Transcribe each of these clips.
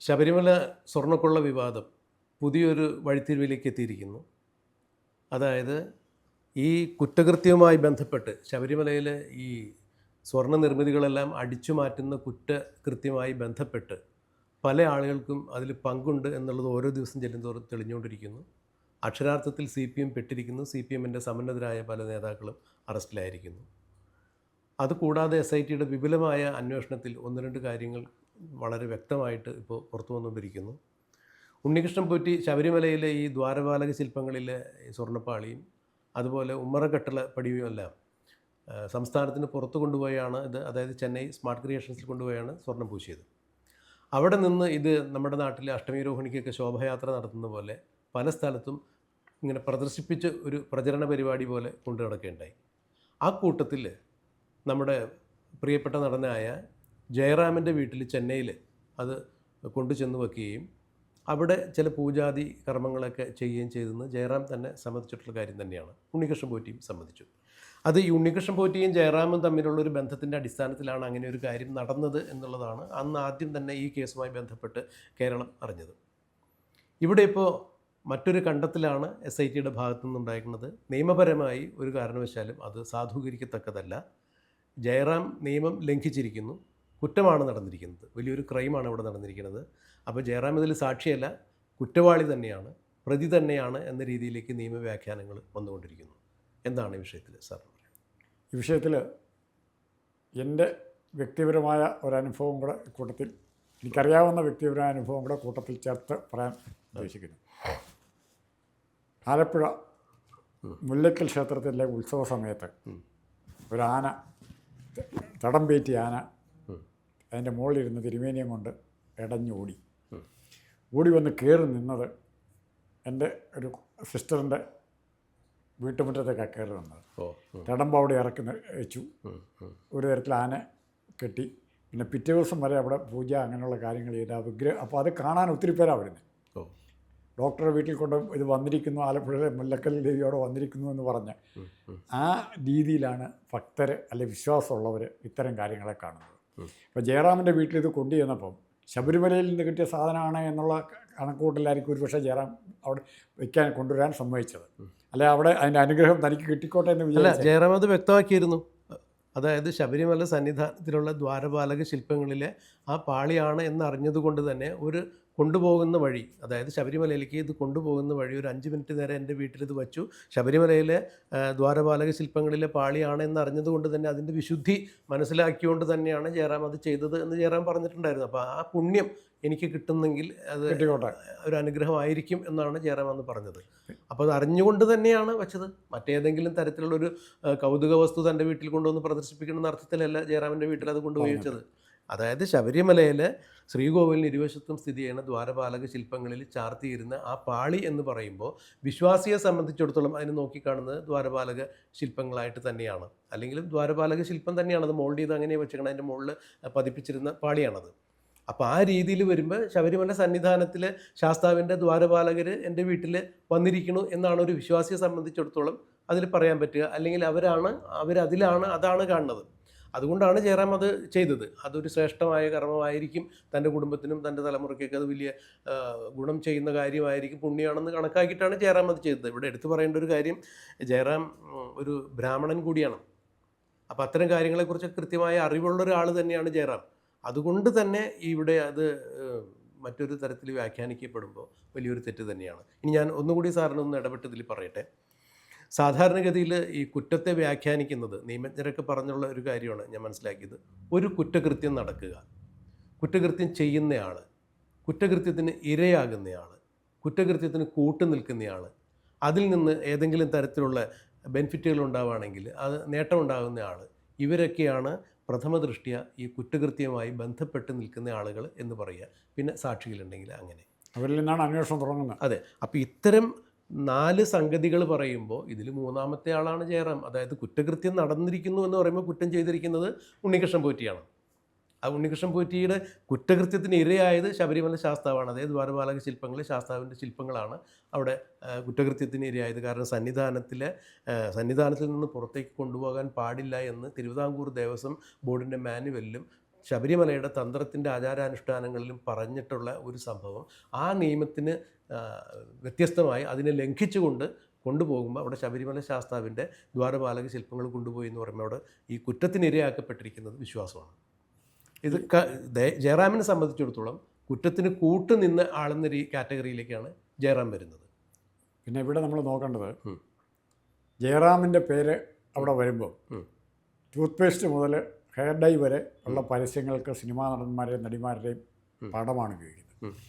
ശബരിമല സ്വർണക്കൊള്ള വിവാദം പുതിയൊരു വഴിത്തിരിവിലേക്ക് എത്തിയിരിക്കുന്നു. അതായത് ഈ കുറ്റകൃത്യവുമായി ബന്ധപ്പെട്ട് ശബരിമലയിൽ ഈ സ്വർണ നിർമ്മിതികളെല്ലാം അടിച്ചു മാറ്റുന്ന കുറ്റകൃത്യമായി ബന്ധപ്പെട്ട് പല ആളുകൾക്കും അതിൽ പങ്കുണ്ട് എന്നുള്ളത് ഓരോ ദിവസം ചെല്ലുന്തോറും തെളിഞ്ഞുകൊണ്ടിരിക്കുന്നു. അക്ഷരാർത്ഥത്തിൽ സി പി എം പെട്ടിരിക്കുന്നു. സി പി എമ്മിന്റെ സമന്നതരായ പല നേതാക്കളും അറസ്റ്റിലായിരിക്കുന്നു. അതുകൂടാതെ എസ് ഐ ടിയുടെ വിപുലമായ അന്വേഷണത്തിൽ ഒന്ന് രണ്ട് കാര്യങ്ങൾ വളരെ വ്യക്തമായിട്ട് ഇപ്പോൾ പുറത്തു വന്നുകൊണ്ടിരിക്കുന്നു. ഉണ്ണികൃഷ്ണൻ പോറ്റി ശബരിമലയിലെ ഈ ദ്വാരപാലക ശില്പങ്ങളിലെ സ്വർണപ്പാളിയും അതുപോലെ ഉമ്മറക്കട്ടള പടിയും എല്ലാം സംസ്ഥാനത്തിന് പുറത്ത് കൊണ്ടുപോയാണ് ഇത് അതായത് ചെന്നൈ സ്മാർട്ട് ക്രിയേഷൻസിൽ കൊണ്ടുപോയാണ് സ്വർണം പൂശിയത്. അവിടെ നിന്ന് ഇത് നമ്മുടെ നാട്ടിലെ അഷ്ടമി രോഹിണിക്കൊക്കെ ശോഭയാത്ര നടത്തുന്ന പോലെ പല സ്ഥലത്തും ഇങ്ങനെ പ്രദർശിപ്പിച്ച് ഒരു പ്രചരണ പരിപാടി പോലെ കൊണ്ടു നടക്കുകയുണ്ടായി. ആ കൂട്ടത്തിൽ നമ്മുടെ പ്രിയപ്പെട്ട നടനായ ജയറാമിന്റെ വീട്ടിൽ ചെന്നൈയിൽ അത് കൊണ്ടു ചെന്ന് വെക്കുകയും അവിടെ ചില പൂജാതി കർമ്മങ്ങളൊക്കെ ചെയ്യുകയും ചെയ്തെന്ന് ജയറാം തന്നെ സമ്മതിച്ചിട്ടുള്ള കാര്യം തന്നെയാണ്. ഉണ്ണികൃഷ്ണൻ പോറ്റിയും സമ്മതിച്ചു. അത് ഈ ഉണ്ണികൃഷ്ണൻ പോറ്റിയും ജയറാമും തമ്മിലുള്ള ഒരു ബന്ധത്തിന്റെ അടിസ്ഥാനത്തിലാണ് അങ്ങനെ ഒരു കാര്യം നടന്നത് എന്നുള്ളതാണ് അന്ന് ആദ്യം തന്നെ ഈ കേസുമായി ബന്ധപ്പെട്ട് കേരളം അറിഞ്ഞത്. ഇവിടെ ഇപ്പോൾ മറ്റൊരു കണ്ടത്തിലാണ് എസ് ഐ ടിയുടെ ഭാഗത്തു നിന്നുണ്ടായിരിക്കുന്നത് നിയമപരമായി ഒരു കാരണവശാലും അത് സാധൂകരിക്കത്തക്കതല്ല. ജയറാം നിയമം ലംഘിച്ചിരിക്കുന്നു. കുറ്റമാണ് നടന്നിരിക്കുന്നത്. വലിയൊരു ക്രൈമാണ് ഇവിടെ നടന്നിരിക്കുന്നത്. അപ്പോൾ ജയറാം ഇതിൽ സാക്ഷിയല്ല കുറ്റവാളി തന്നെയാണ് പ്രതി തന്നെയാണ് എന്ന രീതിയിലേക്ക് നിയമവ്യാഖ്യാനങ്ങൾ വന്നുകൊണ്ടിരിക്കുന്നു. എന്താണ് ഈ വിഷയത്തിൽ സാർ ഈ വിഷയത്തിൽ എന്റെ വ്യക്തിപരമായ ഒരനുഭവം കൂടെ കൂട്ടത്തിൽ എനിക്കറിയാവുന്ന വ്യക്തിപരമായ അനുഭവം കൂടെ കൂട്ടത്തിൽ ചേർത്ത് പറയാൻ ഉദ്ദേശിക്കുന്നു. ആലപ്പുഴ മുല്ലക്കൽ ക്ഷേത്രത്തിലെ ഉത്സവ സമയത്ത് ഒരു ആന തടം പേറ്റി ആന അതിന്റെ മുകളിലിരുന്ന് തിരുമേനിയം കൊണ്ട് ഇടഞ്ഞോടി ഓടി വന്ന് കയറി നിന്നത് എന്റെ ഒരു സിസ്റ്ററിന്റെ വീട്ടുമുറ്റത്തേക്കാണ് കയറി നിന്നത് തടമ്പ് അവിടെ ഇറക്കി വെച്ചു. ഒരു തരത്തിൽ ആന കെട്ടി. പിന്നെ പിറ്റേ ദിവസം വരെ അവിടെ പൂജ അങ്ങനെയുള്ള കാര്യങ്ങൾ ചെയ്ത് ആ വിഗ്രഹം അപ്പോൾ അത് കാണാൻ ഒത്തിരി പേരാണ് വരുന്നത് ഡോക്ടറെ വീട്ടിൽ കൊണ്ട് ഇത് വന്നിരിക്കുന്നു ആലപ്പുഴയിലെ മുല്ലക്കൽ ദേവിയോടെ വന്നിരിക്കുന്നു എന്ന് പറഞ്ഞ്. ആ രീതിയിലാണ് ഭക്തർ അല്ലെ വിശ്വാസമുള്ളവർ ഇത്തരം കാര്യങ്ങളെ കാണുന്നത്. അപ്പോൾ ജയറാമിന്റെ വീട്ടിൽ ഇത് കൊണ്ടു ചെന്നപ്പം ശബരിമലയിൽ നിന്ന് കിട്ടിയ സാധനമാണ് എന്നുള്ള കണക്കുകൂട്ടലായിരിക്കും ഒരുപക്ഷെ ജയറാം അവിടെ വയ്ക്കാൻ കൊണ്ടുവരാൻ സമ്മതിച്ചത്. അല്ലെ? അവിടെ അതിന്റെ അനുഗ്രഹം തനിക്ക് കിട്ടിക്കോട്ടെ എന്ന് അല്ല ജയറാം അത് വ്യക്തമാക്കിയിരുന്നു. അതായത് ശബരിമല സന്നിധാനത്തിലുള്ള ദ്വാരപാലക ശില്പങ്ങളിലെ ആ പാളിയാണ് എന്നറിഞ്ഞതുകൊണ്ട് തന്നെ ഒരു കൊണ്ടുപോകുന്ന വഴി അതായത് ശബരിമലയിലേക്ക് ഇത് കൊണ്ടുപോകുന്ന വഴി ഒരു അഞ്ച് മിനിറ്റ് നേരം എന്റെ വീട്ടിൽ ഇത് വച്ചു. ശബരിമലയിലെ ദ്വാരപാലക ശില്പങ്ങളിലെ പാളിയാണ് എന്നറിഞ്ഞതുകൊണ്ട് തന്നെ അതിന്റെ വിശുദ്ധി മനസ്സിലാക്കിയുകൊണ്ട് തന്നെയാണ് ജയറാം അത് ചെയ്തത് എന്ന് ജയറാം പറഞ്ഞിട്ടുണ്ടായിരുന്നു. അപ്പോൾ ആ പുണ്യം എനിക്ക് കിട്ടുന്നെങ്കിൽ അത് ഒരു അനുഗ്രഹമായിരിക്കും എന്നാണ് ജയറാം അന്ന് പറഞ്ഞത്. അപ്പോൾ അത് അറിഞ്ഞുകൊണ്ട് തന്നെയാണ് വെച്ചത്. മറ്റേതെങ്കിലും തരത്തിലുള്ള ഒരു കൗതുക വസ്തു തന്റെ വീട്ടിൽ കൊണ്ടുവന്ന് പ്രദർശിപ്പിക്കണമെന്ന അർത്ഥത്തിലല്ല ജയറാമിന്റെ വീട്ടിൽ അത് കൊണ്ടുപോയി വെച്ചത്. അതായത് ശബരിമലയിൽ ശ്രീകോവിലിന് ഇരുവശത്തും സ്ഥിതി ചെയ്യുന്ന ദ്വാരപാലക ശില്പങ്ങളിൽ ചാർത്തിയിരുന്ന ആ പാളി എന്ന് പറയുമ്പോൾ വിശ്വാസിയെ സംബന്ധിച്ചിടത്തോളം അതിന് നോക്കിക്കാണുന്നത് ദ്വാരപാലക ശില്പങ്ങളായിട്ട് തന്നെയാണ്. അല്ലെങ്കിൽ ദ്വാരപാലക ശില്പം തന്നെയാണ് അത് മോൾഡ് ചെയ്ത് അങ്ങനെ വെച്ചിരിക്കുന്നത് അതിന്റെ മുകളിൽ പതിപ്പിച്ചിരുന്ന പാളിയാണത്. അപ്പോൾ ആ രീതിയിൽ വരുമ്പോൾ ശബരിമല സന്നിധാനത്തിൽ ശാസ്താവിന്റെ ദ്വാരപാലകർ എന്റെ വീട്ടിൽ വന്നിരിക്കുന്നു എന്നാണ് ഒരു വിശ്വാസിയെ സംബന്ധിച്ചിടത്തോളം അതിൽ പറയാൻ പറ്റുക. അല്ലെങ്കിൽ അവരാണ് അവരതിലാണ് അതാണ് കാണുന്നത്. അതുകൊണ്ടാണ് ജയറാം അത് ചെയ്തത്. അതൊരു ശ്രേഷ്ഠമായ കർമ്മമായിരിക്കും തന്റെ കുടുംബത്തിനും തന്റെ തലമുറയ്ക്കൊക്കെ അത് വലിയ ഗുണം ചെയ്യുന്ന കാര്യമായിരിക്കും പുണ്യമാണെന്ന് കണക്കാക്കിയിട്ടാണ് ജയറാം അത് ചെയ്തത്. ഇവിടെ എടുത്തു പറയേണ്ട ഒരു കാര്യം ജയറാം ഒരു ബ്രാഹ്മണൻ കൂടിയാണ്. അപ്പോൾ അത്തരം കാര്യങ്ങളെക്കുറിച്ച് കൃത്യമായ അറിവുള്ള ഒരാൾ തന്നെയാണ് ജയറാം. അതുകൊണ്ട് തന്നെ ഇവിടെ അത് മറ്റൊരു തരത്തിൽ വ്യാഖ്യാനിക്കപ്പെടുമ്പോൾ വലിയൊരു തെറ്റ് തന്നെയാണ്. ഇനി ഞാൻ ഒന്നുകൂടി സാറിനൊന്ന് ഇടപെട്ടതിൽ പറയട്ടെ. സാധാരണഗതിയിൽ ഈ കുറ്റത്തെ വ്യാഖ്യാനിക്കുന്നത് നിയമജ്ഞരൊക്കെ പറഞ്ഞുള്ള ഒരു കാര്യമാണ് ഞാൻ മനസ്സിലാക്കിയത്. ഒരു കുറ്റകൃത്യം നടക്കുക. കുറ്റകൃത്യം ചെയ്യുന്നയാൾ കുറ്റകൃത്യത്തിന് ഇരയാകുന്നയാൾ കുറ്റകൃത്യത്തിന് കൂട്ടു നിൽക്കുന്നയാൾ അതിൽ നിന്ന് ഏതെങ്കിലും തരത്തിലുള്ള ബെനിഫിറ്റുകൾ ഉണ്ടാവുകയാണെങ്കിൽ അത് നേട്ടം ഉണ്ടാകുന്ന ആൾ ഇവരൊക്കെയാണ് പ്രഥമ ദൃഷ്ടിയ ഈ കുറ്റകൃത്യവുമായി ബന്ധപ്പെട്ട് നിൽക്കുന്ന ആളുകൾ എന്ന് പറയുക. പിന്നെ സാക്ഷികളുണ്ടെങ്കിൽ അങ്ങനെ. അവരിൽ നിന്നാണ് അന്വേഷണം തുടങ്ങുന്നത്. അതെ. അപ്പോൾ ഇത്തരം നാല് സംഗതികൾ പറയുമ്പോൾ ഇതിൽ മൂന്നാമത്തെ ആളാണ് ജയറാം. അതായത് കുറ്റകൃത്യം നടന്നിരിക്കുന്നു എന്ന് പറയുമ്പോൾ കുറ്റം ചെയ്തിരിക്കുന്നത് ഉണ്ണികൃഷ്ണൻ പോറ്റിയാണ്. ആ ഉണ്ണികൃഷ്ണൻ പോറ്റിയുടെ കുറ്റകൃത്യത്തിന് ഇരയായത് ശബരിമല ശാസ്താവാണ്. അതായത് ദ്വാരപാലക ശില്പങ്ങൾ ശാസ്താവിന്റെ ശില്പങ്ങളാണ് അവിടെ കുറ്റകൃത്യത്തിന് ഇരയായത്. കാരണം സന്നിധാനത്തിലെ സന്നിധാനത്തിൽ നിന്ന് പുറത്തേക്ക് കൊണ്ടുപോകാൻ പാടില്ല എന്ന് തിരുവിതാംകൂർ ദേവസ്വം ബോർഡിന്റെ മാനുവലിലും ശബരിമലയുടെ തന്ത്രത്തിന്റെ ആചാരാനുഷ്ഠാനങ്ങളിലും പറഞ്ഞിട്ടുള്ള ഒരു സംഭവം ആ നിയമത്തിന് വ്യത്യസ്തമായി അതിനെ ലംഘിച്ചുകൊണ്ട് കൊണ്ടുപോകുമ്പോൾ അവിടെ ശബരിമല ശാസ്താവിന്റെ ദ്വാരപാലക ശില്പങ്ങൾ കൊണ്ടുപോയി എന്ന് പറയുമ്പോൾ അവിടെ ഈ കുറ്റത്തിനിരയാക്കപ്പെട്ടിരിക്കുന്നത് വിശ്വാസമാണ് ഇത് ജയറാമിനെ സംബന്ധിച്ചിടത്തോളം കുറ്റത്തിന് കൂട്ടുനിന്ന ആളെന്ന രീ കാറ്റഗറിയിലേക്കാണ് ജയറാം വരുന്നത് പിന്നെ ഇവിടെ നമ്മൾ നോക്കേണ്ടത്. ജയറാമിന്റെ പേര് അവിടെ വരുമ്പോൾ. ടൂത്ത് പേസ്റ്റ് മുതൽ ഹെയർ ഡൈ വരെ ഉള്ള പരസ്യങ്ങൾക്ക് സിനിമാ നടന്മാരെയും നടിമാരുടെയും. പടമാണ് ഉപയോഗിക്കുന്നത്.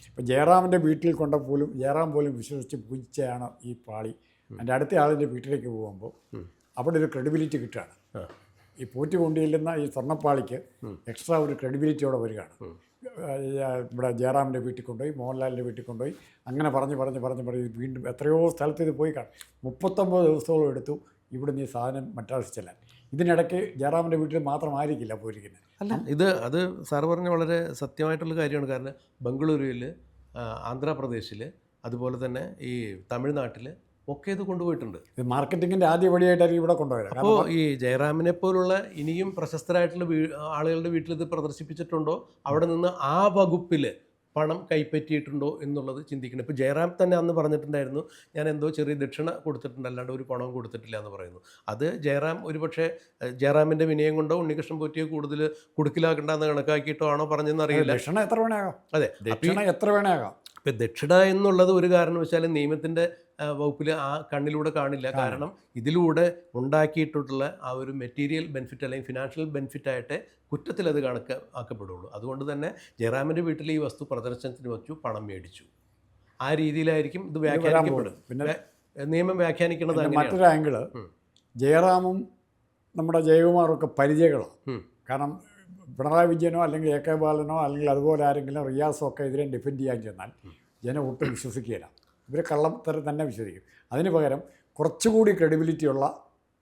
ഇപ്പം ജയറാമിന്റെ വീട്ടിൽ കൊണ്ട പോലും ജയറാം പോലും വിശ്വസിച്ച് പൂജിച്ചയാണ് ഈ പാളി. എന്റെ അടുത്ത ആളിന്റെ വീട്ടിലേക്ക് പോകുമ്പോൾ അവിടെ ഒരു ക്രെഡിബിലിറ്റി കിട്ടുകയാണ്. ഈ പോറ്റി കൊണ്ടിയില്ലെന്ന ഈ സ്വർണപ്പാളിക്ക് എക്സ്ട്രാ ഒരു ക്രെഡിബിലിറ്റിയോടെ വരികയാണ്. ഇവിടെ ജയറാമിന്റെ വീട്ടിൽ കൊണ്ടുപോയി മോഹൻലാലിന്റെ വീട്ടിൽ കൊണ്ടുപോയി അങ്ങനെ പറഞ്ഞ് പറഞ്ഞ് പറഞ്ഞ് പറഞ്ഞ് വീണ്ടും എത്രയോ സ്ഥലത്ത് ഇത് പോയി കാണും. മുപ്പത്തൊമ്പത് ദിവസത്തോളം എടുത്തു ഇവിടുന്ന് ഈ സാധനം മറ്റാവശ്യം ചെല്ലാൻ. ഇതിനിടയ്ക്ക് ജയറാമിന്റെ വീട്ടിൽ മാത്രമായിരിക്കില്ല പോയിരിക്കുന്നത്. അല്ല. ഇത് അത് സാർ പറഞ്ഞ വളരെ സത്യമായിട്ടുള്ള കാര്യമാണ്. കാരണം ബംഗളൂരുവിൽ ആന്ധ്രാപ്രദേശിൽ അതുപോലെ തന്നെ ഈ തമിഴ്നാട്ടിൽ ഒക്കെ ഇത് കൊണ്ടുപോയിട്ടുണ്ട്. ഇത് മാർക്കറ്റിങ്ങിന്റെ ആദ്യ വഴിയായിട്ടായിരിക്കും ഇവിടെ കൊണ്ടുപോയത്. അപ്പോൾ ഈ ജയറാമിനെ പോലുള്ള ഇനിയും പ്രശസ്തരായിട്ടുള്ള ആളുകളുടെ വീട്ടിൽ ഇത് പ്രദർശിപ്പിച്ചിട്ടുണ്ടോ? അവിടെ നിന്ന് ആ വകുപ്പിൽ പണം കൈപ്പറ്റിയിട്ടുണ്ടോ എന്നുള്ളത് ചിന്തിക്കണം. ഇപ്പോൾ ജയറാം തന്നെ അന്ന് പറഞ്ഞിട്ടുണ്ടായിരുന്നു ഞാൻ എന്തോ ചെറിയ ദക്ഷിണ കൊടുത്തിട്ടുണ്ട് അല്ലാണ്ട് ഒരു പണവും കൊടുത്തിട്ടില്ല എന്ന് പറയുന്നു. അത് ജയറാം ഒരുപക്ഷെ പക്ഷേ ജയറാമിന്റെ വിനയം കൊണ്ടോ ഉണ്ണികൃഷ്ണൻ പോറ്റിയോ കൂടുതൽ കുടുക്കിലാക്കണ്ടെന്ന് കണക്കാക്കിയിട്ടോ ആണോ പറഞ്ഞതെന്ന് അറിയില്ല. ദക്ഷിണ എത്ര വേണേയാകാം? അതെ ദക്ഷിണ എത്ര വേണേയാകാം? ഇപ്പം ദക്ഷിണ എന്നുള്ളത് ഒരു കാരണവശാലും നിയമത്തിന്റെ വകുപ്പിൽ ആ കണ്ണിലൂടെ കാണില്ല. കാരണം ഇതിലൂടെ ഉണ്ടാക്കിയിട്ടുള്ള ആ ഒരു മെറ്റീരിയൽ ബെനിഫിറ്റ് അല്ലെങ്കിൽ ഫിനാൻഷ്യൽ ബെനിഫിറ്റ് ആയിട്ട് കുറ്റത്തിൽ അത് കണക്ക് ആക്കപ്പെടുള്ളൂ. അതുകൊണ്ട് തന്നെ ജയറാമിന്റെ വീട്ടിൽ ഈ വസ്തു പ്രദർശനത്തിന് വെച്ചു പണം മേടിച്ചു. ആ രീതിയിലായിരിക്കും ഇത് വ്യാഖ്യാനിക്കപ്പെടും. പിന്നെ നിയമം വ്യാഖ്യാനിക്കുന്നത് മറ്റൊരു ആംഗിൾ. ജയറാമും നമ്മുടെ ജയകുമാറും ഒക്കെ പരിചയങ്ങളാണ് കാരണം പിണറായി വിജയനോ അല്ലെങ്കിൽ എ കെ ബാലനോ അല്ലെങ്കിൽ അതുപോലെ ആരെങ്കിലും റിയാസോ ഒക്കെ ഇതിനെ ഡിഫെൻഡ് ചെയ്യാൻ ചെന്നാൽ ജനം ഒട്ടും വിശ്വസിക്കുകയില്ല. ഇവർ കള്ളത്തരം തന്നെ വിശ്വസിക്കും. അതിന് പകരം കുറച്ചുകൂടി ക്രെഡിബിലിറ്റിയുള്ള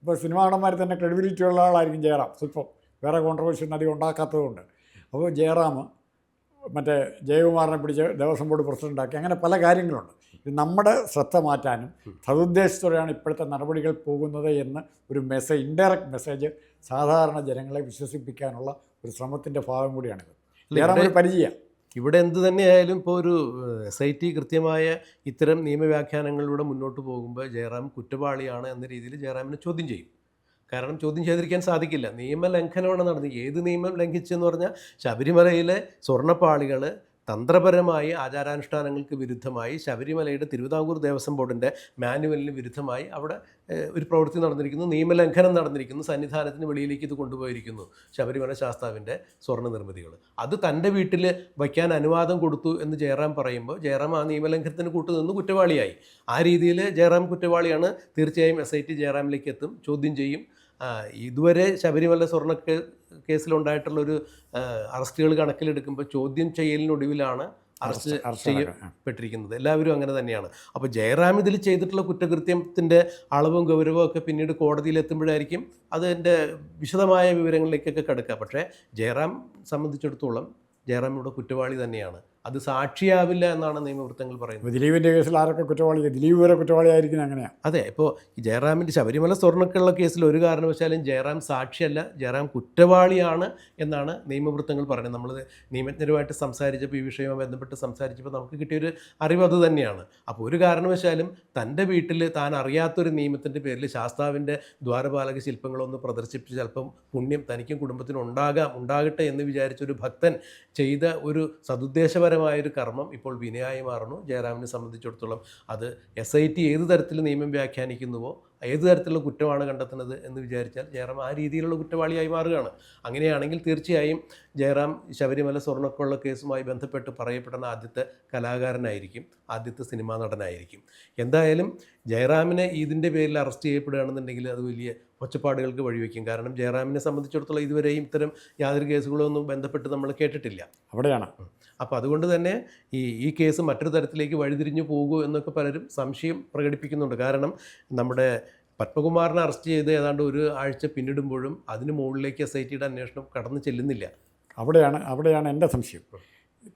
ഇപ്പോൾ സിനിമാടന്മാർ തന്നെ ക്രെഡിബിലിറ്റി ഉള്ള ആളായിരിക്കും ജയറാം. സ്വല്പം വേറെ കോൺട്രവേഴ്സി ഒന്നും അധികം ഉണ്ടാക്കാത്തതുകൊണ്ട്. അപ്പോൾ ജയറാം മറ്റേ ജയകുമാറിനെ പിടിച്ച് ദേവസ്വം ബോർഡ് പ്രസിഡന്റാക്കി അങ്ങനെ പല കാര്യങ്ങളുണ്ട്. ഇത് നമ്മുടെ ശ്രദ്ധ മാറ്റാനും സതുദ്ദേശത്തോടെയാണ് ഇപ്പോഴത്തെ നടപടികൾ പോകുന്നത് എന്ന് ഒരു മെസ്സേജ് ഇൻഡയറക്റ്റ് മെസ്സേജ് സാധാരണ ജനങ്ങളെ വിശ്വസിപ്പിക്കാനുള്ള ഒരു ശ്രമത്തിന്റെ ഭാഗം കൂടിയാണിത്. ജയറാം ഒരു പരിചയം. ഇവിടെ എന്ത് തന്നെയായാലും ഇപ്പോൾ ഒരു എസ് ഐ ടി കൃത്യമായ ഇത്തരം നിയമവ്യാഖ്യാനങ്ങളിലൂടെ മുന്നോട്ട് പോകുമ്പോൾ ജയറാം കുറ്റവാളിയാണ് എന്ന രീതിയിൽ ജയറാമിനെ ചോദ്യം ചെയ്യും. കാരണം ചോദ്യം ചെയ്തിരിക്കാൻ സാധിക്കില്ല. നിയമലംഘനമാണ് നടന്നത്. ഏത് നിയമം ലംഘിച്ചെന്ന് പറഞ്ഞാൽ ശബരിമലയിലെ സ്വർണപ്പാളികൾ തന്ത്രപരമായി ആചാരാനുഷ്ഠാനങ്ങൾക്ക് വിരുദ്ധമായി ശബരിമലയുടെ തിരുവിതാംകൂർ ദേവസ്വം ബോർഡിന്റെ മാനുവലിന് വിരുദ്ധമായി അവിടെ ഒരു പ്രവൃത്തി നടന്നിരിക്കുന്നു. നിയമലംഘനം നടന്നിരിക്കുന്നു. സന്നിധാനത്തിന് വെളിയിലേക്ക് ഇത് കൊണ്ടുപോയിരിക്കുന്നു ശബരിമല ശാസ്താവിന്റെ സ്വർണ നിർമ്മിതികൾ. അത് തന്റെ വീട്ടിൽ വയ്ക്കാൻ അനുവാദം കൊടുത്തു എന്ന് ജയറാം പറയുമ്പോൾ ജയറാം ആ നിയമലംഘനത്തിന് കൂട്ടുനിന്ന് കുറ്റവാളിയായി. ആ രീതിയിൽ ജയറാം കുറ്റവാളിയാണ് തീർച്ചയായും എസ് ഐ ടി ജയറാമിലേക്ക് എത്തും ചോദ്യം ചെയ്യും. ഇതുവരെ ശബരിമല സ്വർണ കേസിലുണ്ടായിട്ടുള്ള ഒരു അറസ്റ്റുകൾ കണക്കിലെടുക്കുമ്പോൾ ചോദ്യം ചെയ്യലിനൊടുവിലാണ് അറസ്റ്റ്. ചെയ്യപ്പെട്ടിരിക്കുന്നത് എല്ലാവരും അങ്ങനെ തന്നെയാണ്. അപ്പോൾ ജയറാം ഇതിൽ ചെയ്തിട്ടുള്ള കുറ്റകൃത്യത്തിന്റെ അളവും ഗൗരവവും ഒക്കെ പിന്നീട് കോടതിയിൽ എത്തുമ്പോഴായിരിക്കും അതിന്റെ വിശദമായ വിവരങ്ങളിലേക്കൊക്കെ കിടക്കുക. പക്ഷേ ജയറാം സംബന്ധിച്ചിടത്തോളം ജയറാം ഇവിടെ കുറ്റവാളി തന്നെയാണ്. അത് സാക്ഷിയാവില്ല എന്നാണ് നിയമവൃത്തങ്ങൾ പറയുന്നത്. ദിലീപിന്റെ ദിലീപിന്റെ കേസിൽ ആരൊക്കെ കുറ്റവാളി ദിലീപ് വരെ കുറ്റവാളിയായിരിക്കും അങ്ങനെയാണ് അതെ ഇപ്പോൾ ജയറാമിന്റെ ശബരിമല സ്വർണക്കുള്ള കേസിൽ ഒരു കാരണവശാലും ജയറാം സാക്ഷിയല്ല ജയറാം കുറ്റവാളിയാണ് എന്നാണ് നിയമവൃത്തങ്ങൾ പറയുന്നത്. നമ്മൾ നിയമജ്ഞരുമായിട്ട് സംസാരിച്ചപ്പോൾ ഈ വിഷയവുമായി ബന്ധപ്പെട്ട് സംസാരിച്ചപ്പോൾ നമുക്ക് കിട്ടിയൊരു അറിവ് അത് തന്നെയാണ്. അപ്പോൾ ഒരു കാരണവശാലും തന്റെ വീട്ടിൽ താൻ അറിയാത്തൊരു നിയമത്തിന്റെ പേരിൽ ശാസ്താവിന്റെ ദ്വാരപാലക ശില്പങ്ങളൊന്ന് പ്രദർശിപ്പിച്ച് ചിലപ്പം പുണ്യം തനിക്കും കുടുംബത്തിനും ഉണ്ടാകാം ഉണ്ടാകട്ടെ എന്ന് വിചാരിച്ച ഒരു ഭക്തൻ ചെയ്ത ഒരു സതുദ്ദേശപരമായൊരു കർമ്മം ഇപ്പോൾ വിനയായി മാറുന്നു. ജയറാമിനെ സംബന്ധിച്ചിടത്തോളം അത് എസ് ഐ ടി ഏത് തരത്തിൽ നിയമം വ്യാഖ്യാനിക്കുന്നുവോ ഏത് തരത്തിലുള്ള കുറ്റമാണ് കണ്ടെത്തുന്നത് എന്ന് വിചാരിച്ചാൽ ജയറാം ആ രീതിയിലുള്ള കുറ്റവാളിയായി മാറുകയാണ്. അങ്ങനെയാണെങ്കിൽ തീർച്ചയായും ജയറാം ശബരിമല സ്വർണക്കൊള്ള കേസുമായി ബന്ധപ്പെട്ട് പറയപ്പെടുന്ന ആദ്യത്തെ കലാകാരനായിരിക്കും ആദ്യത്തെ സിനിമാ നടനായിരിക്കും. എന്തായാലും ജയറാമിനെ ഇതിന്റെ പേരിൽ അറസ്റ്റ് ചെയ്യപ്പെടുകയാണെന്നുണ്ടെങ്കിൽ അത് വലിയ ഒച്ചപ്പാടുകൾക്ക് വഴിവെക്കും. കാരണം ജയറാമിനെ സംബന്ധിച്ചിടത്തോളം ഇതുവരെയും ഇത്തരം യാതൊരു കേസുകളൊന്നും ബന്ധപ്പെട്ട് നമ്മൾ കേട്ടിട്ടില്ല. അവിടെയാണ്. അപ്പോൾ അതുകൊണ്ട് തന്നെ ഈ ഈ കേസ് മറ്റൊരു തരത്തിലേക്ക് വഴിതിരിഞ്ഞു പോകുമോ എന്നൊക്കെ പലരും സംശയം പ്രകടിപ്പിക്കുന്നുണ്ട്. കാരണം നമ്മുടെ പത്മകുമാറിനെ അറസ്റ്റ് ചെയ്ത് ഏതാണ്ട് ഒരു ആഴ്ച പിന്നിടുമ്പോഴും അതിന് മുകളിലേക്ക് എസ് ഐ ടിയുടെ അന്വേഷണം കടന്നു ചെല്ലുന്നില്ല. അവിടെയാണ് അവിടെയാണ് എന്റെ സംശയം.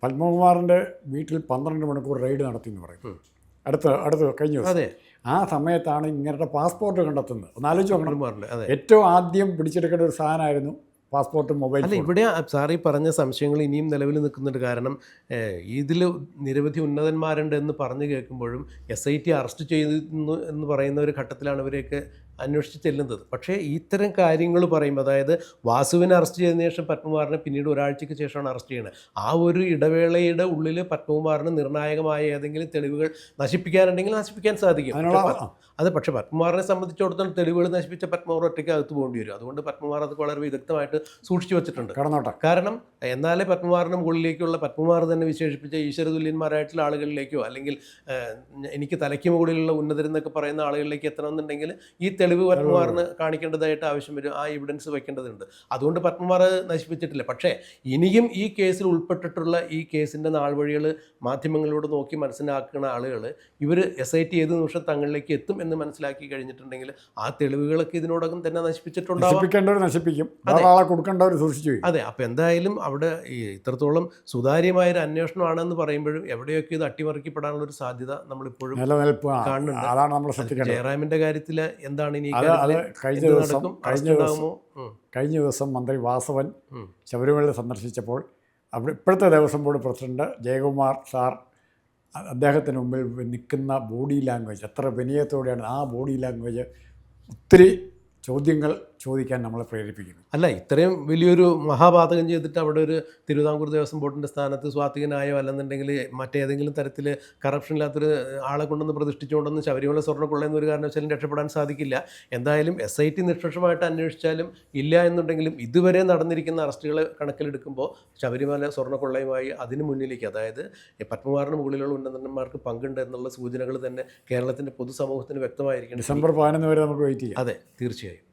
പത്മകുമാറിന്റെ വീട്ടിൽ പന്ത്രണ്ട് മണിക്കൂർ റെയ്ഡ് നടത്തി എന്ന് പറയും അടുത്ത അടുത്ത കഴിഞ്ഞ അതെ. ആ സമയത്താണ് ഇങ്ങനത്തെ പാസ്പോർട്ട് കണ്ടെത്തുന്നത്. ഒന്ന് ആലോചിച്ച് നോക്കണം. ഏറ്റവും ആദ്യം പിടിച്ചെടുക്കേണ്ട ഒരു സാധനമായിരുന്നു പാസ്പോർട്ടും മൊബൈൽ അല്ല ഇവിടെ സാർ ഈ പറഞ്ഞ സംശയങ്ങൾ ഇനിയും നിലവിൽ നിൽക്കുന്നുണ്ട്. കാരണം ഇതിൽ നിരവധി ഉന്നതന്മാരുണ്ട് എന്ന് പറഞ്ഞു കേൾക്കുമ്പോഴും എസ് ഐ ടി അറസ്റ്റ് ചെയ്യുന്നു എന്ന് പറയുന്ന ഒരു ഘട്ടത്തിലാണ് ഇവരെയൊക്കെ അന്വേഷിച്ച് ചെല്ലുന്നത്. പക്ഷേ ഇത്തരം കാര്യങ്ങൾ പറയുമ്പോൾ അതായത് വാസുവിനെ അറസ്റ്റ് ചെയ്തതിനു ശേഷം പത്മകുമാറിനെ പിന്നീട് ഒരാഴ്ചയ്ക്ക് ശേഷമാണ് അറസ്റ്റ് ചെയ്യുന്നത്. ആ ഒരു ഇടവേളയുടെ ഉള്ളിൽ പത്മകുമാറിന് നിർണായകമായ ഏതെങ്കിലും തെളിവുകൾ നശിപ്പിക്കാനുണ്ടെങ്കിൽ നശിപ്പിക്കാൻ സാധിക്കും. അത് പക്ഷേ പത്മകുമാറിനെ സംബന്ധിച്ചിടത്തോളം തെളിവുകൾ നശിപ്പിച്ച പത്മകുമാർ ഒറ്റയ്ക്ക് അകത്ത് പോകേണ്ടി വരും. അതുകൊണ്ട് പത്മകുമാർ അത് വളരെ വിദഗ്ധമായിട്ട് സൂക്ഷിച്ചു വെച്ചിട്ടുണ്ട്. കാരണം എന്നാലേ പത്മകുമാറിന് മുകളിലേക്കുള്ള പത്മകുമാർ തന്നെ വിശേഷിപ്പിച്ച ഈശ്വരതുല്യന്മാരായിട്ടുള്ള ആളുകളിലേക്കോ അല്ലെങ്കിൽ എനിക്ക് തലയ്ക്ക് മുകളിലുള്ള ഉന്നതരെന്നൊക്കെ പറയുന്ന ആളുകളിലേക്ക് എത്തണമെന്നുണ്ടെങ്കിൽ ഈ തെളിവ് പത്മകുമാറിന് കാണിക്കേണ്ടതായിട്ട് ആവശ്യം വരും ആ എവിഡൻസ് വെക്കേണ്ടതുണ്ട്. അതുകൊണ്ട് പത്മകുമാർ നശിപ്പിച്ചിട്ടില്ല. പക്ഷേ ഇനിയും ഈ കേസിൽ ഉൾപ്പെട്ടിട്ടുള്ള ഈ കേസിന്റെ നാൾവഴികൾ മാധ്യമങ്ങളിലൂടെ നോക്കി മനസ്സിലാക്കുന്ന ആളുകൾ ഇവർ എസ് ഐ ടി ഏത് നിമിഷം തങ്ങളിലേക്ക് എത്തും എന്ന് മനസ്സിലാക്കി കഴിഞ്ഞിട്ടുണ്ടെങ്കിൽ ആ തെളിവുകളൊക്കെ ഇതിനോടകം തന്നെ നശിപ്പിച്ചിട്ടുണ്ടാവും. നശിപ്പിക്കേണ്ടവർ നശിപ്പിക്കും. കൊടുക്കേണ്ടവർ സൂക്ഷിച്ചു അതെ. അപ്പോൾ എന്തായാലും അവിടെ ഈ ഇത്രത്തോളം സുതാര്യമായൊരു അന്വേഷണമാണെന്ന് പറയുമ്പോഴും എവിടെയൊക്കെ ഇത് അട്ടിമറിക്കപ്പെടാനുള്ള ഒരു സാധ്യത നമ്മളിപ്പോഴും കാണുന്നുണ്ട്. അതാണ് നമ്മൾ ശ്രദ്ധിക്കേണ്ടത് ജയറാമിന്റെ കാര്യത്തിൽ എന്താണ് ഇനി കഴിഞ്ഞ ദിവസം കഴിഞ്ഞ ദിവസം കഴിഞ്ഞ ദിവസം മന്ത്രി വാസവൻ. ശബരിമല സന്ദർശിച്ചപ്പോൾ അവിടെ ഇപ്പോഴത്തെ Devaswom board president Jayakumar sir അദ്ദേഹത്തിന് മുമ്പിൽ നിൽക്കുന്ന ബോഡി ലാംഗ്വേജ് എത്ര വിനയത്തോടെയാണ് ആ ബോഡി ലാംഗ്വേജ് ഒത്തിരി ചോദ്യങ്ങൾ ചോദിക്കാൻ നമ്മളെ പ്രേരിപ്പിക്കുന്നു. അല്ല ഇത്രയും വലിയൊരു മഹാപാതകം ചെയ്തിട്ട് അവിടെ ഒരു തിരുവിതാംകൂർ ദേവസ്വം ബോർഡിന്റെ സ്ഥാനത്ത് സ്വാധീനായോ അല്ലെന്നുണ്ടെങ്കിൽ മറ്റേതെങ്കിലും തരത്തിൽ കറപ്ഷൻ ഇല്ലാത്തൊരു ആളെ കൊണ്ടൊന്ന് പ്രതിഷ്ഠിച്ചുകൊണ്ടൊന്ന് ശബരിമല സ്വർണക്കൊള്ളയെന്ന് ഒരു കാരണവശാലും രക്ഷപ്പെടാൻ സാധിക്കില്ല. എന്തായാലും എസ് ഐ ടി നിഷ്പക്ഷമായിട്ട് അന്വേഷിച്ചാലും ഇല്ല എന്നുണ്ടെങ്കിലും ഇതുവരെ നടന്നിരിക്കുന്ന അറസ്റ്റുകളെ കണക്കിലെടുക്കുമ്പോൾ ശബരിമല സ്വർണക്കൊള്ളയുമായി അതിന് മുന്നിലേക്ക് അതായത് പത്മകുമാറിന് മുകളിലുള്ള ഉന്നതന്മാർക്ക് പങ്കുണ്ട് എന്നുള്ള സൂചനകൾ തന്നെ കേരളത്തിന്റെ പൊതുസമൂഹത്തിന് വ്യക്തമായിരിക്കും ഡിസംബർ പതിനൊന്ന് വരെ നമുക്ക് വെയിറ്റ് ചെയ്യാം. അതെ തീർച്ചയായും.